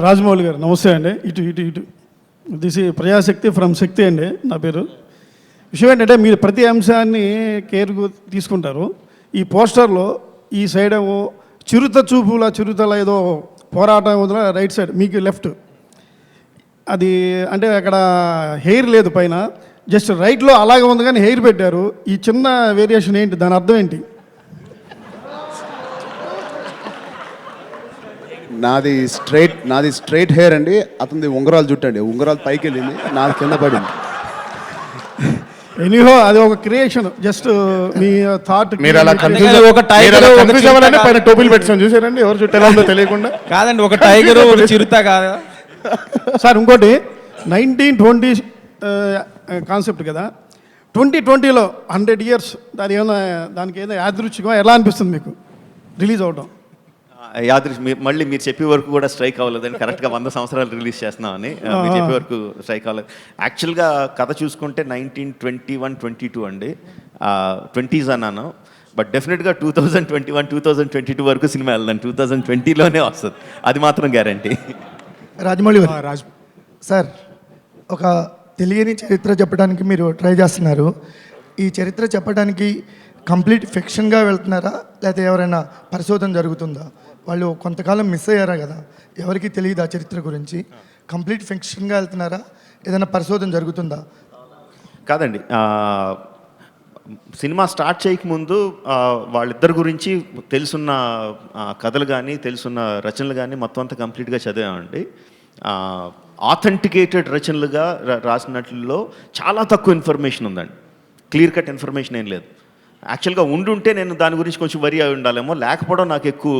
రాజమౌళి గారు నమస్తే అండి. ఇటు ఇటు ఇటు. దిస్ ఈ ప్రజాశక్తి ఫ్రమ్ శక్తి అండి నా పేరు. విషయం ఏంటంటే మీరు ప్రతి అంశాన్ని కేర్ తీసుకుంటారు. ఈ పోస్టర్లో ఈ సైడ్ ఏమో చిరుత చూపుల చిరుతల ఏదో పోరాటం వదిల రైట్ సైడ్ మీకు లెఫ్ట్. అది అంటే అక్కడ హెయిర్ లేదు పైన. జస్ట్ రైట్లో అలాగే ఉంది కానీ హెయిర్ పెట్టారు. ఈ చిన్న వేరియేషన్ ఏంటి దాని అర్థం ఏంటి? నాది స్ట్రైట్ నాది స్ట్రైట్ హెయిర్ అండి. అతనిది ఉంగరాలు జుట్టు అండి ఉంగరాలు పైకి వెళ్ళింది. నాది కింద పడింది. ఎనీహో అది ఒక క్రియేషన్ జస్ట్ మీ థాట్ మీరు అలా కన్ఫ్యూజ్ ఒక టైగర్, కన్ఫ్యూజ్ అవ్వాలని. పైన టోపీలు పెట్టాం చూసారండి? ఎవరు చుట్టూ ఎలా ఉందో తెలియకుండా. కాదండి ఒక టైగర్ ఒక చిరుత కాదా. సార్ ఇంకోటి. నైన్టీన్ ట్వంటీ కాన్సెప్ట్ కదా. ట్వంటీ ట్వంటీలో హండ్రెడ్ ఇయర్స్ దాని ఏమైనా దానికి ఏదైనా యాదృచ్ఛికం ఎలా అనిపిస్తుంది మీకు? రిలీజ్ అవడం యాదృశ్ మీ- మళ్ళీ మీరు చెప్పే వరకు కూడా స్ట్రైక్ అవ్వలేదని కరెక్ట్గా వంద సంవత్సరాలు రిలీజ్ చేస్తున్నామని మీరు చెప్పే వరకు స్ట్రైక్ అవ్వలేదు. యాక్చువల్గా కథ చూసుకుంటే nineteen twenty one twenty two అండి. ట్వంటీస్ అన్నాను. బట్ డెఫినెట్గా two thousand twenty one two thousand twenty two వరకు సినిమా వెళ్దాం టూ థౌజండ్ ట్వంటీలోనే వస్తుంది. అది మాత్రం గ్యారంటీ. రాజమౌళి గారు. సార్ ఒక తెలియని చరిత్ర చెప్పడానికి మీరు ట్రై చేస్తున్నారు. ఈ చరిత్ర చెప్పడానికి కంప్లీట్ ఫిక్షన్గా వెళ్తున్నారా? లేకపోతే ఎవరైనా పరిశోధన జరుగుతుందా? వాళ్ళు కొంతకాలం మిస్ అయ్యారా కదా? ఎవరికి తెలియదు ఆ చరిత్ర గురించి? కంప్లీట్ ఫిక్షన్గా వెళ్తున్నారా? ఏదైనా పరిశోధన జరుగుతుందా? కాదండి. సినిమా స్టార్ట్ చేయకముందు వాళ్ళిద్దరి గురించి తెలుసున్న కథలు కానీ తెలుసున్న రచనలు కానీ మొత్తం అంతా కంప్లీట్గా చదివామండి. ఆథెంటికేటెడ్ రచనలుగా రాసినట్లలో చాలా తక్కువ ఇన్ఫర్మేషన్ ఉందండి. క్లియర్ కట్ ఇన్ఫర్మేషన్ ఏం లేదు. యాక్చువల్గా ఉండుంటే నేను దాని గురించి కొంచెం వరి అయి ఉండాలేమో. లేకపోవడం నాకు ఎక్కువ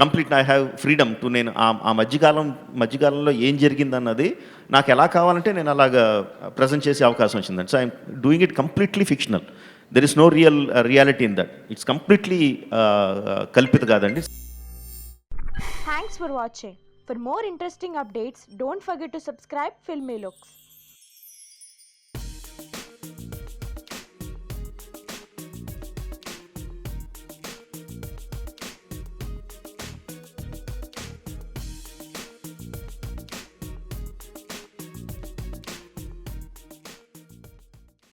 complete I have freedom to నేను ఆ మధ్యకాలం మధ్యకాలంలో ఏం జరిగిందన్నది నాకు ఎలా కావాలంటే నేను అలాగా ప్రజెంట్ చేసే అవకాశం వచ్చిందండి. So I'm doing it completely fictional there is no real reality in that it's completely కల్పిత కాదండి. Thanks for watching for more interesting updates don't forget to subscribe Filmy Looks